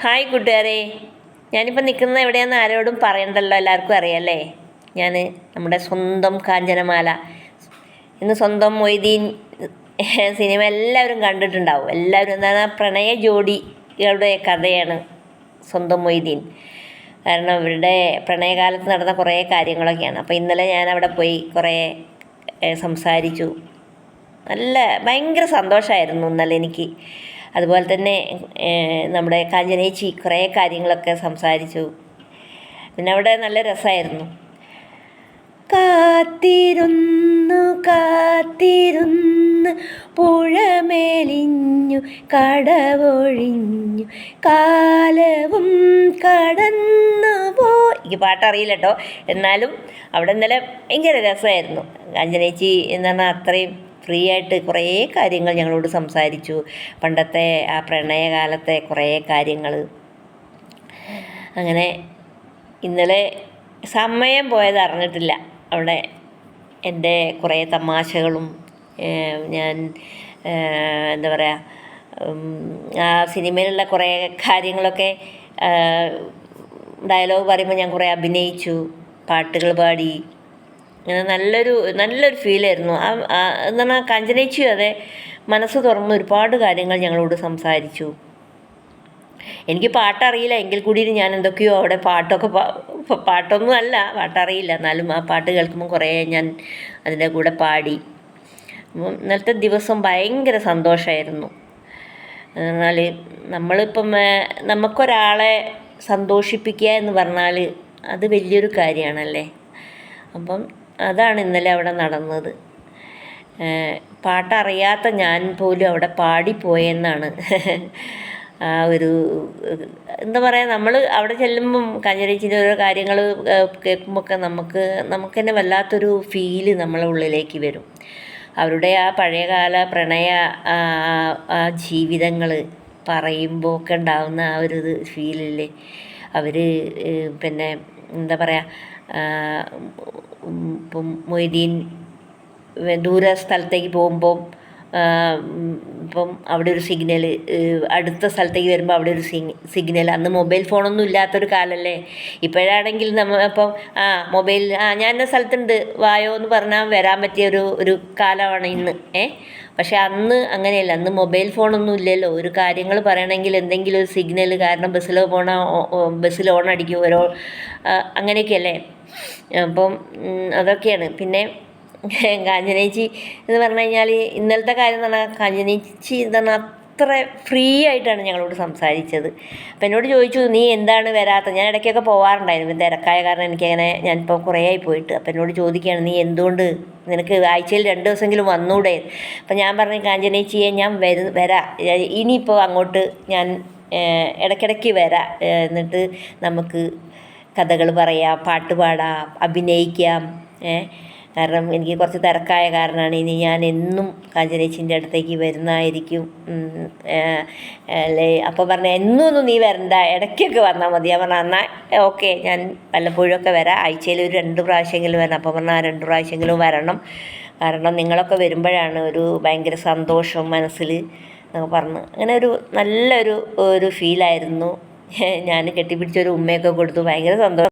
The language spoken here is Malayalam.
ഹായ് കൂട്ടുകാരെ. ഞാനിപ്പോൾ നിൽക്കുന്നത് എവിടെയാണെന്ന് ആരോടും പറയണ്ടല്ലോ എല്ലാവർക്കും അറിയാമല്ലേ ഞാൻ നമ്മുടെ സ്വന്തം കാഞ്ചനമാല. ഇന്ന് സ്വന്തം മൊയ്തീൻ സിനിമ എല്ലാവരും കണ്ടിട്ടുണ്ടാവും. എല്ലാവരും എന്താണ്? പ്രണയ ജോഡികളുടെ കഥയാണ് സ്വന്തം മൊയ്തീൻ. കാരണം ഇവരുടെ പ്രണയകാലത്ത് നടന്ന കുറേ കാര്യങ്ങളൊക്കെയാണ്. അപ്പോൾ ഇന്നലെ ഞാൻ അവിടെ പോയി കുറേ സംസാരിച്ചു. നല്ല ഭയങ്കര സന്തോഷമായിരുന്നു ഇന്നലെ എനിക്ക്. അതുപോലെ തന്നെ നമ്മുടെ കാഞ്ചനേച്ചി കുറേ കാര്യങ്ങളൊക്കെ സംസാരിച്ചു. പിന്നെ അവിടെ നല്ല രസമായിരുന്നു. കാത്തിരുന്നു കാത്തിരുന്നു പുഴമേലിഞ്ഞു കടവൊഴിഞ്ഞു കാലവും കടന്നു പോ എനിക്ക് പാട്ടറിയില്ല കേട്ടോ എന്നാലും അവിടെ ഇന്നലെ ഭയങ്കര രസമായിരുന്നു. കാഞ്ചനേച്ചി എന്ന് പറഞ്ഞാൽ അത്രയും ഫ്രീ ആയിട്ട് കുറേ കാര്യങ്ങൾ ഞങ്ങളോട് സംസാരിച്ചു. പണ്ടത്തെ ആ പ്രണയകാലത്തെ കുറേ കാര്യങ്ങൾ. അങ്ങനെ ഇന്നലെ സമയം പോയത് അറിഞ്ഞിട്ടില്ല. അവിടെ എന്റെ കുറേ തമാശകളും ഞാൻ എന്താ പറയുക ആ സിനിമയിലുള്ള കുറേ കാര്യങ്ങളൊക്കെ ഡയലോഗ് പറയുമ്പോൾ ഞാൻ കുറേ അഭിനയിച്ചു. പാട്ടുകൾ പാടി. അങ്ങനെ നല്ലൊരു നല്ലൊരു ഫീലായിരുന്നു ആ എന്ന് പറഞ്ഞാൽ കാഞ്ചനേച്ചിയും അതെ മനസ്സ് തുറന്ന് ഒരുപാട് കാര്യങ്ങൾ ഞങ്ങളോട് സംസാരിച്ചു. എനിക്ക് പാട്ടറിയില്ല എങ്കിൽ കൂടി ഞാൻ എന്തൊക്കെയോ അവിടെ പാട്ടൊക്കെ പാ- പാട്ടൊന്നും അല്ല പാട്ടറിയില്ല. എന്നാലും ആ പാട്ട് കേൾക്കുമ്പോൾ കുറേ ഞാൻ അതിന്റെ കൂടെ പാടി. ഇന്നലത്തെ ദിവസം ഭയങ്കര സന്തോഷമായിരുന്നു എന്നാൽ നമ്മളിപ്പം നമുക്കൊരാളെ സന്തോഷിപ്പിക്കുക എന്ന് പറഞ്ഞാൽ അത് വലിയൊരു കാര്യമാണല്ലേ അപ്പം അതാണ് ഇന്നലെ അവിടെ നടന്നത്. പാട്ടറിയാത്ത ഞാൻ പോലും അവിടെ പാടിപ്പോയെന്നാണ്. ആ ഒരു എന്താ പറയുക നമ്മൾ അവിടെ ചെല്ലുമ്പം കഞ്ഞരച്ചിന്റെ ഓരോ കാര്യങ്ങൾ കേൾക്കുമ്പോഴൊക്കെ നമുക്ക് നമുക്ക് തന്നെ വല്ലാത്തൊരു ഫീൽ നമ്മളെ ഉള്ളിലേക്ക് വരും. അവരുടെ ആ പഴയകാല പ്രണയ ആ ജീവിതങ്ങൾ പറയുമ്പോൾ ഒക്കെ ഉണ്ടാകുന്ന ആ ഒരു ഇത് ഫീലില്ലേ അവർ പിന്നെ എന്താ പറയുക മൊയ്തീൻ ദൂര സ്ഥലത്തേക്ക് പോകുമ്പോൾ ഇപ്പം അവിടെ ഒരു സിഗ്നൽ അടുത്ത സ്ഥലത്തേക്ക് വരുമ്പോൾ അവിടെ ഒരു സിഗ്നൽ അന്ന് മൊബൈൽ ഫോണൊന്നും ഇല്ലാത്തൊരു കാലമല്ലേ ഇപ്പോഴാണെങ്കിൽ നമ്മൾ അപ്പം ആ മൊബൈൽ ആ ഞാൻ എന്ന സ്ഥലത്തുണ്ട്. വായോ എന്ന് പറഞ്ഞാൽ വരാൻ പറ്റിയ ഒരു ഒരു കാലമാണ് ഇന്ന്. ഏ? പക്ഷെ അന്ന് അങ്ങനെയല്ല. അന്ന് മൊബൈൽ ഫോണൊന്നും ഇല്ലല്ലോ. ഒരു കാര്യങ്ങൾ പറയണമെങ്കിൽ എന്തെങ്കിലും ഒരു സിഗ്നൽ കാരണം ബസ്സിൽ പോണ ബസ്സിൽ ഓൺ അടിക്കും ഓരോ അങ്ങനെയൊക്കെയല്ലേ? അപ്പം അതൊക്കെയാണ്. പിന്നെ കാഞ്ചനേച്ചി എന്ന് പറഞ്ഞു കഴിഞ്ഞാൽ ഇന്നലത്തെ കാര്യം എന്ന് പറഞ്ഞാൽ കാഞ്ചനേച്ചി എന്ന് പറഞ്ഞാൽ അത്ര ഫ്രീ ആയിട്ടാണ് ഞങ്ങളോട് സംസാരിച്ചത്. അപ്പം എന്നോട് ചോദിച്ചു നീ എന്താണ് വരാത്തത് ഞാൻ ഇടയ്ക്കൊക്കെ പോവാറുണ്ടായിരുന്നു. തിരക്കായ കാരണം എനിക്കങ്ങനെ ഞാനിപ്പോൾ കുറേ ആയി പോയിട്ട്. അപ്പം എന്നോട് ചോദിക്കുകയാണ് നീ എന്തുകൊണ്ട്? നിനക്ക് ആഴ്ചയിൽ രണ്ട് ദിവസമെങ്കിലും വന്നൂടെ? അപ്പം ഞാൻ പറഞ്ഞു കാഞ്ചനേച്ചിയെ ഞാൻ വരു വരാം. ഇനിയിപ്പോൾ അങ്ങോട്ട് ഞാൻ ഏഹ്, ഇടയ്ക്കിടയ്ക്ക് വരാം. എന്നിട്ട് നമുക്ക് കഥകൾ പറയാം പാട്ട് പാടാം അഭിനയിക്കാം ഏ. കാരണം എനിക്ക് കുറച്ച് തിരക്കായ കാരണമാണ്. ഇനി ഞാൻ എന്നും കാഞ്ചനേച്ചിന്റെ അടുത്തേക്ക് വരുന്നതായിരിക്കും. അല്ലേ? അപ്പോൾ പറഞ്ഞ എന്നും ഒന്നും നീ വരണ്ട. ഇടയ്ക്കൊക്കെ വന്നാൽ മതി. ഞാൻ പറഞ്ഞാൽ എന്നാൽ ഓക്കെ ഞാൻ വല്ലപ്പോഴൊക്കെ വരാം. ആഴ്ചയിൽ ഒരു രണ്ട് പ്രാവശ്യമെങ്കിലും വരണം. അപ്പോൾ പറഞ്ഞാൽ രണ്ട് പ്രാവശ്യമെങ്കിലും വരണം. കാരണം നിങ്ങളൊക്കെ വരുമ്പോഴാണ് ഒരു ഭയങ്കര സന്തോഷം മനസ്സിൽ എന്നൊക്കെ പറഞ്ഞു. അങ്ങനെ ഒരു നല്ലൊരു ഒരു ഫീലായിരുന്നു ഞാൻ കെട്ടിപ്പിടിച്ചൊരു ഉമ്മയൊക്കെ കൊടുത്തു. ഭയങ്കര സന്തോഷം.